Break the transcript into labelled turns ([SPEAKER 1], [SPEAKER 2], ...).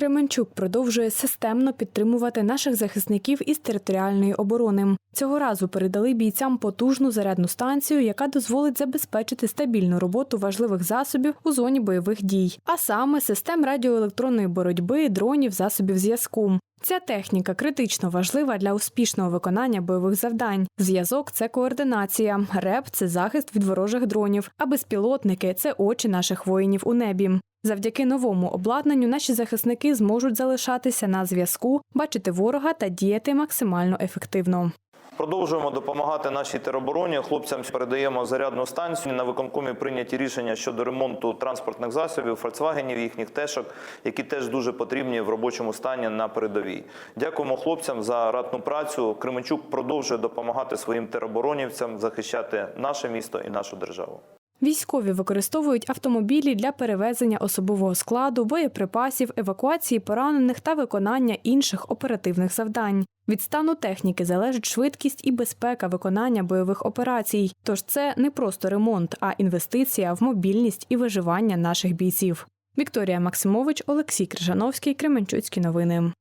[SPEAKER 1] Кременчук продовжує системно підтримувати наших захисників із територіальної оборони. Цього разу передали бійцям потужну зарядну станцію, яка дозволить забезпечити стабільну роботу важливих засобів у зоні бойових дій, а саме систем радіоелектронної боротьби, дронів, засобів зв'язку. Ця техніка критично важлива для успішного виконання бойових завдань. Зв'язок це координація, реп це захист від ворожих дронів, а безпілотники це очі наших воїнів у небі. Завдяки новому обладнанню наші захисники зможуть залишатися на зв'язку, бачити ворога та діяти максимально ефективно.
[SPEAKER 2] Продовжуємо допомагати нашій теробороні. Хлопцям передаємо зарядну станцію. На виконкомі прийняті рішення щодо ремонту транспортних засобів, фольксвагенів, їхніх тешок, які теж дуже потрібні в робочому стані на передовій. Дякуємо хлопцям за ратну працю. Кременчук продовжує допомагати своїм тероборонівцям захищати наше місто і нашу державу.
[SPEAKER 1] Військові використовують автомобілі для перевезення особового складу, боєприпасів, евакуації поранених та виконання інших оперативних завдань. Від стану техніки залежить швидкість і безпека виконання бойових операцій. Тож це не просто ремонт, а інвестиція в мобільність і виживання наших бійців. Вікторія Максимович, Олексій Крижановський, Кременчуцькі новини.